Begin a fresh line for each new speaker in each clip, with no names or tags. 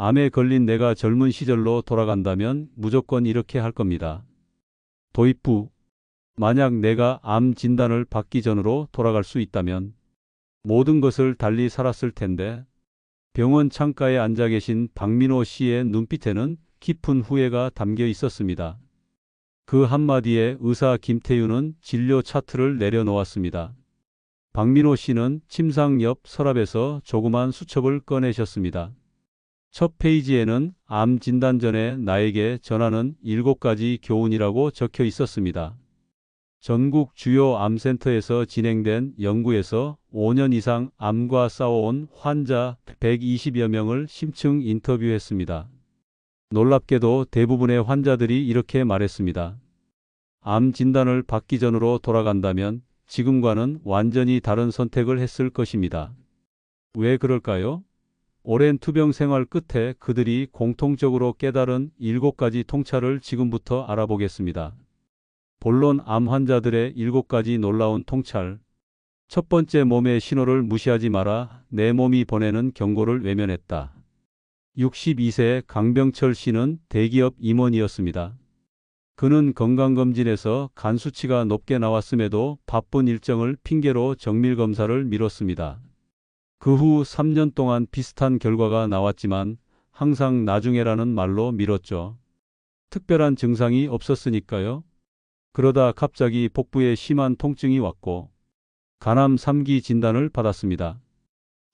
암에 걸린 내가 젊은 시절로 돌아간다면 무조건 이렇게 할 겁니다. 도입부. 만약 내가 암 진단을 받기 전으로 돌아갈 수 있다면 모든 것을 달리 살았을 텐데 병원 창가에 앉아 계신 박민호 씨의 눈빛에는 깊은 후회가 담겨 있었습니다. 그 한마디에 의사 김태윤은 진료 차트를 내려놓았습니다. 박민호 씨는 침상 옆 서랍에서 조그만 수첩을 꺼내셨습니다. 첫 페이지에는 암 진단 전에 나에게 전하는 7가지 교훈이라고 적혀 있었습니다. 전국 주요 암센터에서 진행된 연구에서 5년 이상 암과 싸워온 환자 120여 명을 심층 인터뷰했습니다. 놀랍게도 대부분의 환자들이 이렇게 말했습니다. 암 진단을 받기 전으로 돌아간다면 지금과는 완전히 다른 선택을 했을 것입니다. 왜 그럴까요? 오랜 투병 생활 끝에 그들이 공통적으로 깨달은 7가지 통찰을 지금부터 알아보겠습니다. 본론 암 환자들의 7가지 놀라운 통찰. 첫 번째 몸의 신호를 무시하지 마라. 내 몸이 보내는 경고를 외면했다. 62세 강병철 씨는 대기업 임원이었습니다. 그는 건강검진에서 간 수치가 높게 나왔음에도 바쁜 일정을 핑계로 정밀검사를 미뤘습니다. 그 후 3년 동안 비슷한 결과가 나왔지만 항상 나중에라는 말로 미뤘죠. 특별한 증상이 없었으니까요. 그러다 갑자기 복부에 심한 통증이 왔고 간암 3기 진단을 받았습니다.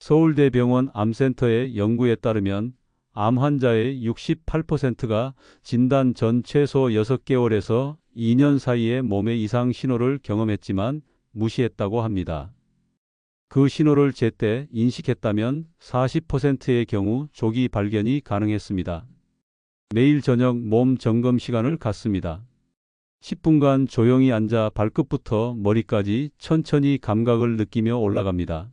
서울대병원 암센터의 연구에 따르면 암 환자의 68%가 진단 전 최소 6개월에서 2년 사이에 몸의 이상 신호를 경험했지만 무시했다고 합니다. 그 신호를 제때 인식했다면 40%의 경우 조기 발견이 가능했습니다. 매일 저녁 몸 점검 시간을 갖습니다. 10분간 조용히 앉아 발끝부터 머리까지 천천히 감각을 느끼며 올라갑니다.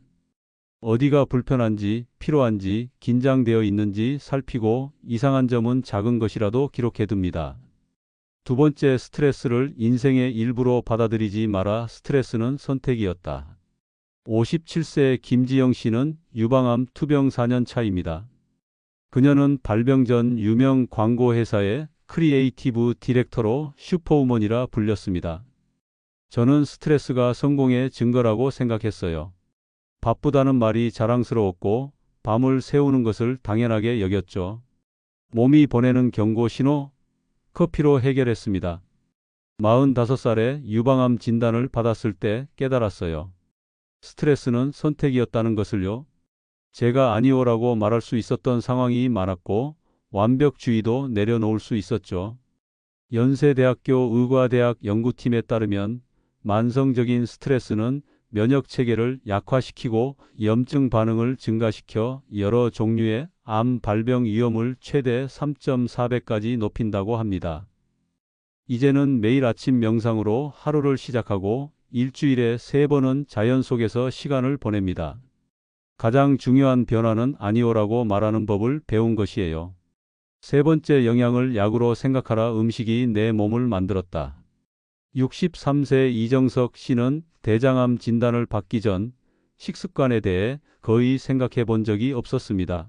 어디가 불편한지, 피로한지, 긴장되어 있는지 살피고 이상한 점은 작은 것이라도 기록해 둡니다. 두 번째 스트레스를 인생의 일부로 받아들이지 마라 스트레스는 선택이었다. 57세 김지영 씨는 유방암 투병 4년 차입니다. 그녀는 발병 전 유명 광고 회사의 크리에이티브 디렉터로 슈퍼우먼이라 불렸습니다. 저는 스트레스가 성공의 증거라고 생각했어요. 바쁘다는 말이 자랑스러웠고 밤을 새우는 것을 당연하게 여겼죠. 몸이 보내는 경고 신호 커피로 해결했습니다. 45살에 유방암 진단을 받았을 때 깨달았어요. 스트레스는 선택이었다는 것을요. 제가 아니오라고 말할 수 있었던 상황이 많았고 완벽주의도 내려놓을 수 있었죠. 연세대학교 의과대학 연구팀에 따르면 만성적인 스트레스는 면역 체계를 약화시키고 염증 반응을 증가시켜 여러 종류의 암 발병 위험을 최대 3.4배까지 높인다고 합니다. 이제는 매일 아침 명상으로 하루를 시작하고 일주일에 세 번은 자연 속에서 시간을 보냅니다. 가장 중요한 변화는 아니오라고 말하는 법을 배운 것이에요. 세 번째 영양을 약으로 생각하라 음식이 내 몸을 만들었다. 63세 이정석 씨는 대장암 진단을 받기 전 식습관에 대해 거의 생각해 본 적이 없었습니다.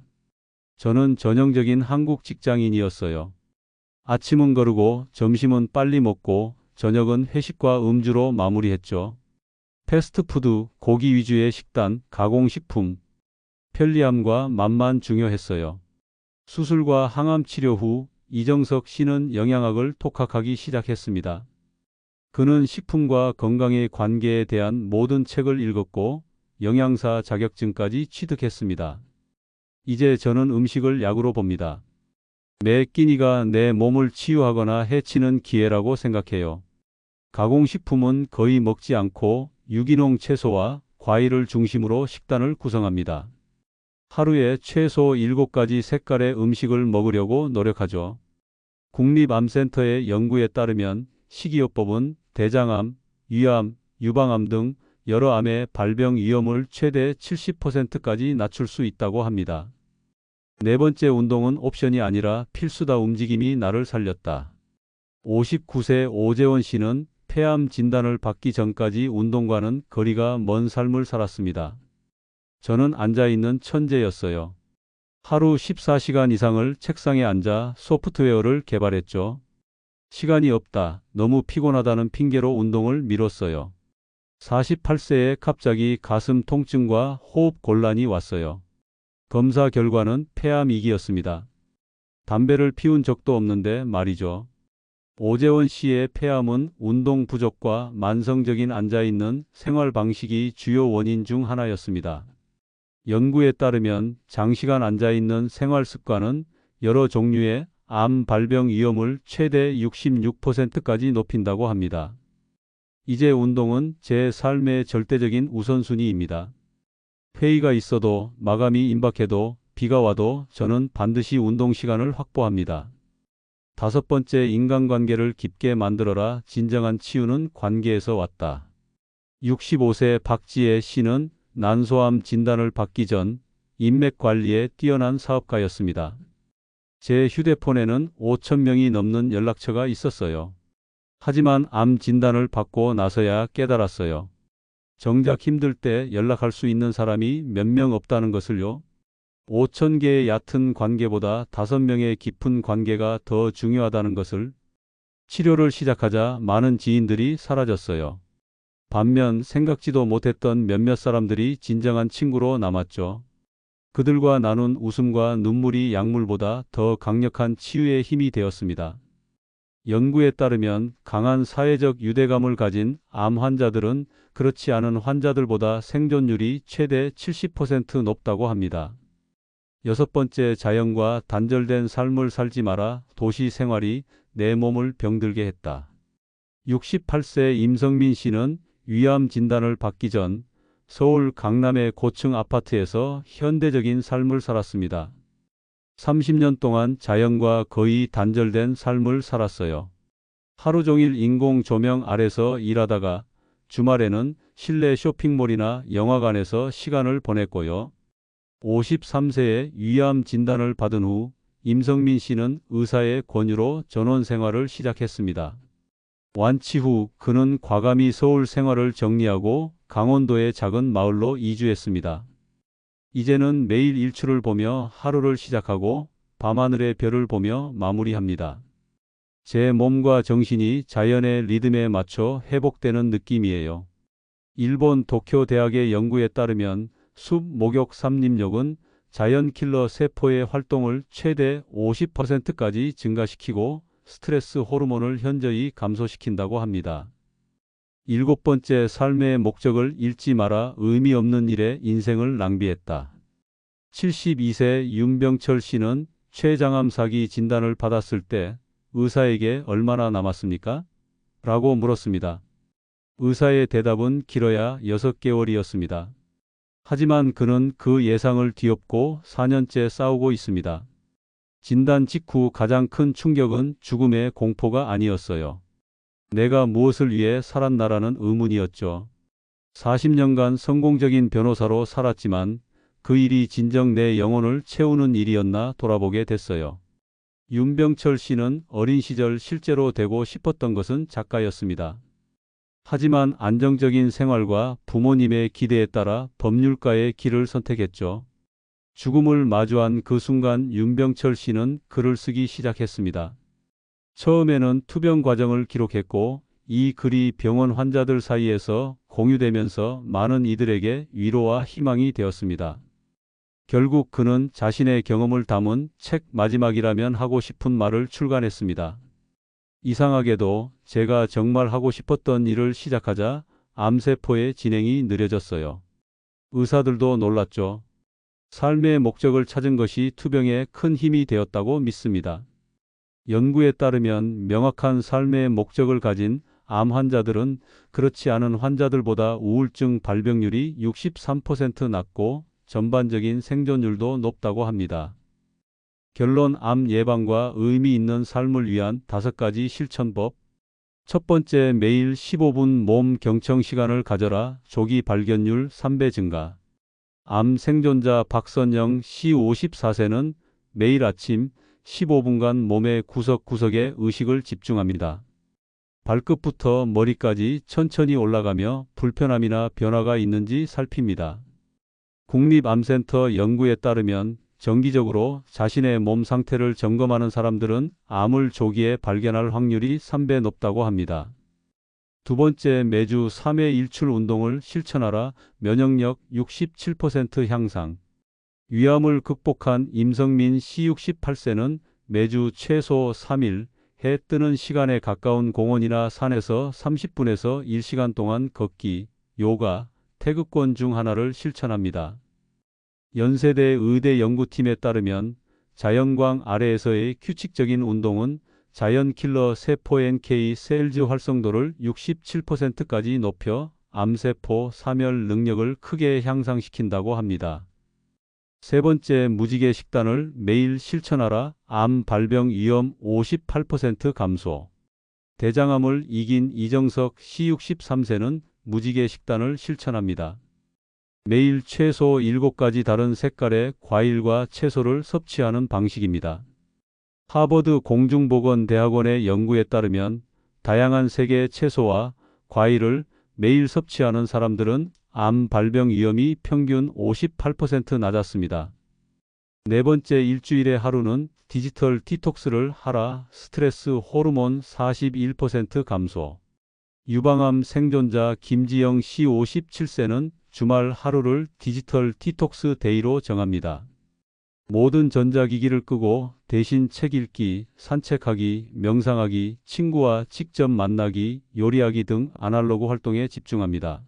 저는 전형적인 한국 직장인이었어요. 아침은 거르고 점심은 빨리 먹고 저녁은 회식과 음주로 마무리했죠. 패스트푸드, 고기 위주의 식단, 가공식품, 편리함과 맛만 중요했어요. 수술과 항암 치료 후 이정석 씨는 영양학을 독학하기 시작했습니다. 그는 식품과 건강의 관계에 대한 모든 책을 읽었고 영양사 자격증까지 취득했습니다. 이제 저는 음식을 약으로 봅니다. 매 끼니가 내 몸을 치유하거나 해치는 기회라고 생각해요. 가공식품은 거의 먹지 않고 유기농 채소와 과일을 중심으로 식단을 구성합니다. 하루에 최소 7가지 색깔의 음식을 먹으려고 노력하죠. 국립암센터의 연구에 따르면 식이요법은 대장암, 위암, 유방암 등 여러 암의 발병 위험을 최대 70%까지 낮출 수 있다고 합니다. 네 번째 운동은 옵션이 아니라 필수다 움직임이 나를 살렸다. 59세 오재원 씨는 폐암 진단을 받기 전까지 운동과는 거리가 먼 삶을 살았습니다. 저는 앉아있는 천재였어요. 하루 14시간 이상을 책상에 앉아 소프트웨어를 개발했죠. 시간이 없다, 너무 피곤하다는 핑계로 운동을 미뤘어요. 48세에 갑자기 가슴 통증과 호흡 곤란이 왔어요. 검사 결과는 폐암 2기였습니다. 담배를 피운 적도 없는데 말이죠. 오재원 씨의 폐암은 운동 부족과 만성적인 앉아있는 생활 방식이 주요 원인 중 하나였습니다. 연구에 따르면 장시간 앉아있는 생활 습관은 여러 종류의 암 발병 위험을 최대 66%까지 높인다고 합니다. 이제 운동은 제 삶의 절대적인 우선순위입니다. 회의가 있어도 마감이 임박해도 비가 와도 저는 반드시 운동 시간을 확보합니다. 다섯 번째 인간관계를 깊게 만들어라 진정한 치유는 관계에서 왔다. 65세 박지혜 씨는 난소암 진단을 받기 전 인맥 관리에 뛰어난 사업가였습니다. 제 휴대폰에는 5천 명이 넘는 연락처가 있었어요. 하지만 암 진단을 받고 나서야 깨달았어요. 정작 힘들 때 연락할 수 있는 사람이 몇 명 없다는 것을요. 5천 개의 얕은 관계보다 5명의 깊은 관계가 더 중요하다는 것을 치료를 시작하자 많은 지인들이 사라졌어요. 반면 생각지도 못했던 몇몇 사람들이 진정한 친구로 남았죠. 그들과 나눈 웃음과 눈물이 약물보다 더 강력한 치유의 힘이 되었습니다. 연구에 따르면 강한 사회적 유대감을 가진 암 환자들은 그렇지 않은 환자들보다 생존율이 최대 70% 높다고 합니다. 여섯 번째 자연과 단절된 삶을 살지 마라 도시 생활이 내 몸을 병들게 했다. 68세 임성민 씨는 위암 진단을 받기 전 서울 강남의 고층 아파트에서 현대적인 삶을 살았습니다. 30년 동안 자연과 거의 단절된 삶을 살았어요. 하루 종일 인공 조명 아래서 일하다가 주말에는 실내 쇼핑몰이나 영화관에서 시간을 보냈고요. 53세에 위암 진단을 받은 후 임성민 씨는 의사의 권유로 전원 생활을 시작했습니다. 완치 후 그는 과감히 서울 생활을 정리하고 강원도의 작은 마을로 이주했습니다. 이제는 매일 일출을 보며 하루를 시작하고 밤하늘의 별을 보며 마무리합니다. 제 몸과 정신이 자연의 리듬에 맞춰 회복되는 느낌이에요. 일본 도쿄 대학의 연구에 따르면 숲 목욕 삼림욕은 자연 킬러 세포의 활동을 최대 50%까지 증가시키고 스트레스 호르몬을 현저히 감소시킨다고 합니다. 일곱 번째 삶의 목적을 잃지 마라 의미 없는 일에 인생을 낭비했다. 72세 윤병철 씨는 췌장암 사기 진단을 받았을 때 의사에게 얼마나 남았습니까? 라고 물었습니다. 의사의 대답은 길어야 6개월이었습니다. 하지만 그는 그 예상을 뒤엎고 4년째 싸우고 있습니다. 진단 직후 가장 큰 충격은 죽음의 공포가 아니었어요. 내가 무엇을 위해 살았나라는 의문이었죠. 40년간 성공적인 변호사로 살았지만 그 일이 진정 내 영혼을 채우는 일이었나 돌아보게 됐어요. 윤병철 씨는 어린 시절 실제로 되고 싶었던 것은 작가였습니다. 하지만 안정적인 생활과 부모님의 기대에 따라 법률가의 길을 선택했죠. 죽음을 마주한 그 순간 윤병철 씨는 글을 쓰기 시작했습니다. 처음에는 투병 과정을 기록했고 이 글이 병원 환자들 사이에서 공유되면서 많은 이들에게 위로와 희망이 되었습니다. 결국 그는 자신의 경험을 담은 책 마지막이라면 하고 싶은 말을 출간했습니다. 이상하게도 제가 정말 하고 싶었던 일을 시작하자 암세포의 진행이 느려졌어요. 의사들도 놀랐죠. 삶의 목적을 찾은 것이 투병에 큰 힘이 되었다고 믿습니다. 연구에 따르면 명확한 삶의 목적을 가진 암 환자들은 그렇지 않은 환자들보다 우울증 발병률이 63% 낮고 전반적인 생존율도 높다고 합니다. 결론 암 예방과 의미 있는 삶을 위한 다섯 가지 실천법. 첫 번째 매일 15분 몸 경청 시간을 가져라 조기 발견율 3배 증가. 암 생존자 박선영 씨 54세는 매일 아침 15분간 몸의 구석구석에 의식을 집중합니다. 발끝부터 머리까지 천천히 올라가며 불편함이나 변화가 있는지 살핍니다. 국립암센터 연구에 따르면 정기적으로 자신의 몸 상태를 점검하는 사람들은 암을 조기에 발견할 확률이 3배 높다고 합니다. 두 번째, 매주 3회 일출 운동을 실천하라. 면역력 67% 향상. 위암을 극복한 임성민 씨 68세는 매주 최소 3일 해 뜨는 시간에 가까운 공원이나 산에서 30분에서 1시간 동안 걷기, 요가, 태극권 중 하나를 실천합니다. 연세대 의대 연구팀에 따르면 자연광 아래에서의 규칙적인 운동은 자연 킬러 세포 NK 셀즈 활성도를 67%까지 높여 암세포 사멸 능력을 크게 향상시킨다고 합니다. 세 번째, 무지개 식단을 매일 실천하라. 암 발병 위험 58% 감소. 대장암을 이긴 이정석 C63세는 무지개 식단을 실천합니다. 매일 최소 7가지 다른 색깔의 과일과 채소를 섭취하는 방식입니다. 하버드 공중보건대학원의 연구에 따르면 다양한 색의 채소와 과일을 매일 섭취하는 사람들은 암 발병 위험이 평균 58% 낮았습니다. 네 번째 일주일에 하루는 디지털 디톡스를 하라. 스트레스 호르몬 41% 감소. 유방암 생존자 김지영 씨 57세는 주말 하루를 디지털 디톡스 데이로 정합니다. 모든 전자기기를 끄고 대신 책 읽기, 산책하기, 명상하기, 친구와 직접 만나기, 요리하기 등 아날로그 활동에 집중합니다.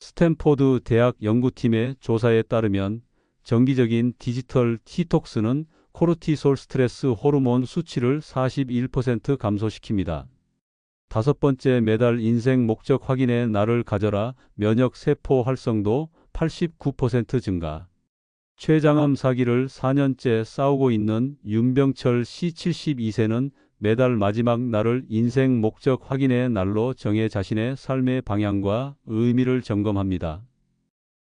스탠포드 대학 연구팀의 조사에 따르면 정기적인 디지털 디톡스는 코르티솔 스트레스 호르몬 수치를 41% 감소시킵니다. 다섯 번째 매달 인생 목적 확인의 날을 가져라 면역 세포 활성도 89% 증가. 췌장암 사기를 4년째 싸우고 있는 윤병철 씨 72세는 매달 마지막 날을 인생 목적 확인의 날로 정해 자신의 삶의 방향과 의미를 점검합니다.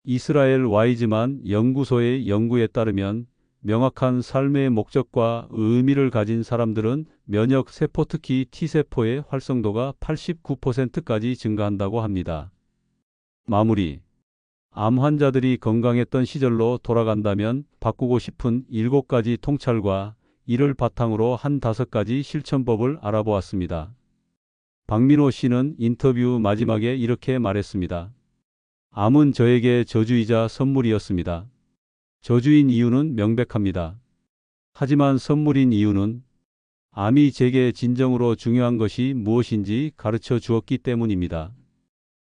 이스라엘 와이즈만 연구소의 연구에 따르면 명확한 삶의 목적과 의미를 가진 사람들은 면역 세포 특히 T세포의 활성도가 89%까지 증가한다고 합니다. 마무리 암 환자들이 건강했던 시절로 돌아간다면 바꾸고 싶은 7가지 통찰과 이를 바탕으로 한 다섯 가지 실천법을 알아보았습니다. 박민호 씨는 인터뷰 마지막에 이렇게 말했습니다. 암은 저에게 저주이자 선물이었습니다. 저주인 이유는 명백합니다. 하지만 선물인 이유는 암이 제게 진정으로 중요한 것이 무엇인지 가르쳐 주었기 때문입니다.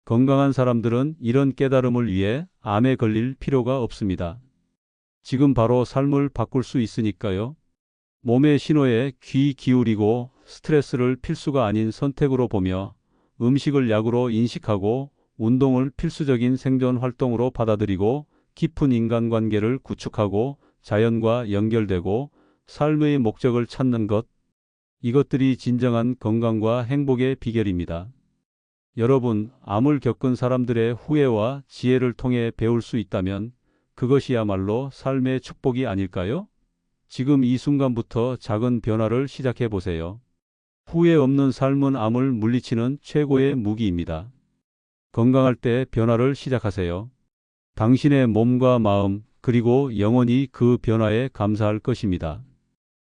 건강한 사람들은 이런 깨달음을 위해 암에 걸릴 필요가 없습니다. 지금 바로 삶을 바꿀 수 있으니까요. 몸의 신호에 귀 기울이고 스트레스를 필수가 아닌 선택으로 보며 음식을 약으로 인식하고 운동을 필수적인 생존 활동으로 받아들이고 깊은 인간관계를 구축하고 자연과 연결되고 삶의 목적을 찾는 것. 이것들이 진정한 건강과 행복의 비결입니다. 여러분, 암을 겪은 사람들의 후회와 지혜를 통해 배울 수 있다면 그것이야말로 삶의 축복이 아닐까요? 지금 이 순간부터 작은 변화를 시작해 보세요. 후회 없는 삶은 암을 물리치는 최고의 무기입니다. 건강할 때 변화를 시작하세요. 당신의 몸과 마음, 그리고 영원히 그 변화에 감사할 것입니다.